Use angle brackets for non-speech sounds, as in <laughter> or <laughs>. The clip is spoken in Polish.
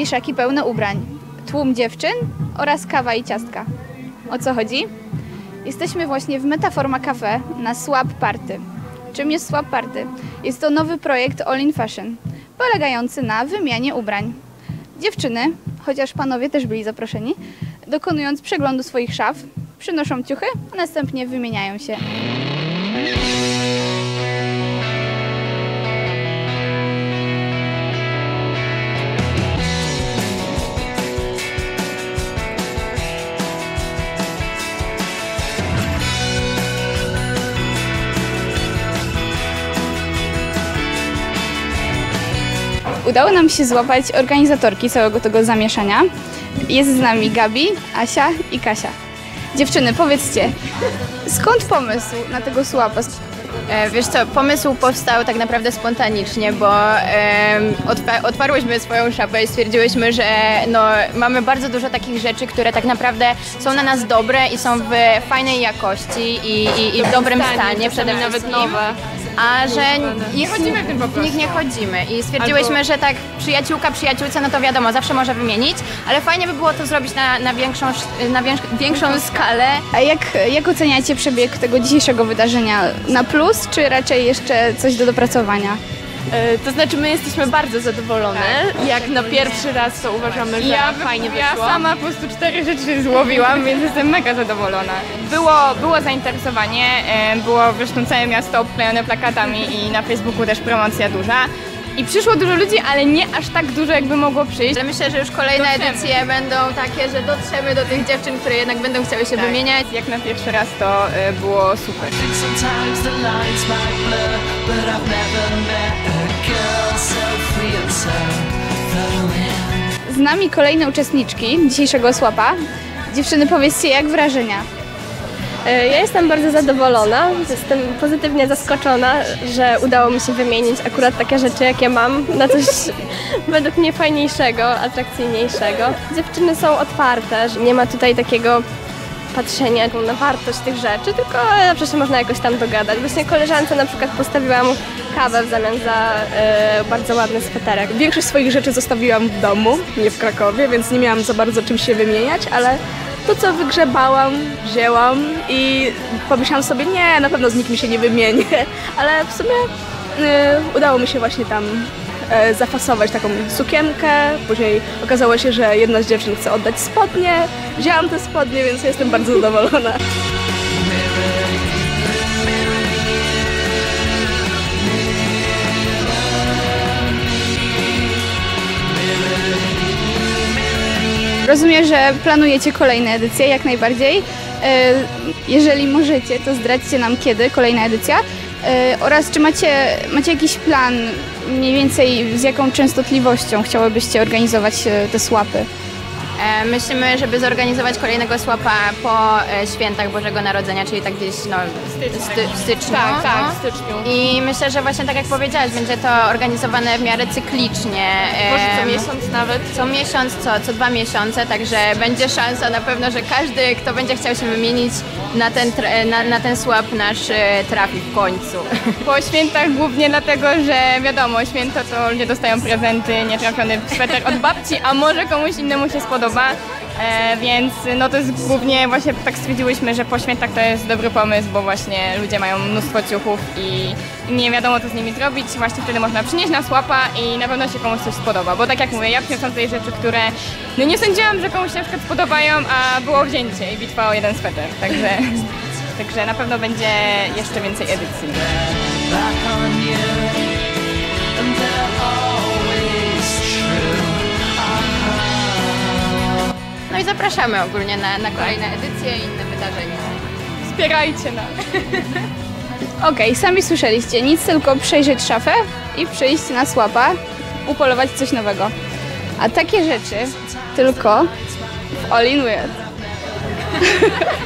wieszaki pełne ubrań, tłum dziewczyn oraz kawa i ciastka. O co chodzi? Jesteśmy właśnie w Metaforma Cafe na Swap Party. Czym jest Swap Party? Jest to nowy projekt All in Fashion, polegający na wymianie ubrań. Dziewczyny, chociaż panowie też byli zaproszeni, dokonując przeglądu swoich szaf, przynoszą ciuchy, a następnie wymieniają się. Udało nam się złapać organizatorki całego tego zamieszania. Jest z nami Gabi, Asia i Kasia. Dziewczyny, powiedzcie, skąd pomysł na tego słapa? E, Wiesz co, pomysł powstał tak naprawdę spontanicznie, bo otwa- otwarłyśmy swoją szafę i stwierdziłyśmy, że no, mamy bardzo dużo takich rzeczy, które tak naprawdę są na nas dobre i są w fajnej jakości i, i, i w dobrym stanie, przede nawet wszystkim. nowe. A że Nie chodzimy w tym po nich nie chodzimy i stwierdziłyśmy, Albo- że tak przyjaciółka przyjaciółce, no to wiadomo, zawsze może wymienić, ale fajnie by było to zrobić na, na, większą, sz- na wię- większą skalę. A jak, jak oceniacie przebieg tego dzisiejszego wydarzenia? Na plus, czy raczej jeszcze coś do dopracowania? E, To znaczy my jesteśmy bardzo zadowolone. Jak na pierwszy raz to uważamy, że Ja, fajnie ja wyszło. sama po prostu cztery rzeczy złowiłam, więc jestem mega zadowolona. Było, było zainteresowanie, e, było zresztą całe miasto obklejone plakatami i na Facebooku też promocja duża. I przyszło dużo ludzi, ale nie aż tak dużo, jakby mogło przyjść. Ale myślę, że już kolejne Dotrzemy. edycje będą takie, że dotrzemy do tych dziewczyn, które jednak będą chciały się wymieniać. Jak na pierwszy raz to e, było super. Z nami kolejne uczestniczki dzisiejszego słapa. Dziewczyny, powiedzcie, jak wrażenia? E, Ja jestem bardzo zadowolona, jestem pozytywnie zaskoczona, że udało mi się wymienić akurat takie rzeczy, jakie mam, na coś <laughs> według mnie fajniejszego, atrakcyjniejszego. Dziewczyny są otwarte, że nie ma tutaj takiego patrzenia na wartość tych rzeczy, tylko zawsze się można jakoś tam dogadać. Właśnie koleżance na przykład postawiłam kawę w zamian za e, bardzo ładny sweterek. Większość swoich rzeczy zostawiłam w domu, nie w Krakowie, więc nie miałam za bardzo czym się wymieniać, ale to co wygrzebałam, wzięłam i pomyślałam sobie, nie, na pewno z nikim się nie wymienię, <laughs> ale w sumie y, udało mi się właśnie tam zafasować taką sukienkę, później okazało się, że jedna z dziewczyn chce oddać spodnie, wzięłam te spodnie, więc jestem bardzo zadowolona. Rozumiem, że planujecie kolejne edycje, jak najbardziej. E, Jeżeli możecie, to zdradźcie nam kiedy kolejna edycja E, oraz czy macie, macie jakiś plan mniej więcej z jaką częstotliwością chciałybyście organizować e, te słapy? E, Myślimy, żeby zorganizować kolejnego słapa po e, świętach Bożego Narodzenia, czyli tak gdzieś no, sty, w styczniu. Tak, tak, w styczniu. I myślę, że właśnie tak jak powiedziałaś, będzie to organizowane w miarę cyklicznie. Może co miesiąc nawet. Co miesiąc, co, co dwa miesiące, także będzie szansa na pewno, że każdy, kto będzie chciał się wymienić na ten, na, na ten słap nasz e, trafi w końcu. <laughs> Po świętach głównie dlatego, że wiadomo, święto to ludzie dostają prezenty, nietrafiony sweter od babci, a może komuś innemu się spodoba. E, więc no to jest głównie właśnie tak stwierdziłyśmy, że po świętach to jest dobry pomysł, bo właśnie ludzie mają mnóstwo ciuchów i nie wiadomo co z nimi zrobić. Właśnie wtedy można przynieść na słapa i na pewno się komuś coś spodoba. Bo tak jak mówię, ja przyniosłam tutaj rzeczy, które no nie sądziłam, że komuś się na przykład spodobają, a było wzięcie i bitwa o jeden sweter. Także, <laughs> także na pewno będzie jeszcze więcej edycji. I zapraszamy ogólnie na, na kolejne edycje i inne wydarzenia. Wspierajcie nas. <laughs> Okej, sami słyszeliście, nic tylko przejrzeć szafę i przyjść na słapa, upolować coś nowego. A takie rzeczy tylko w All In Weird. <laughs>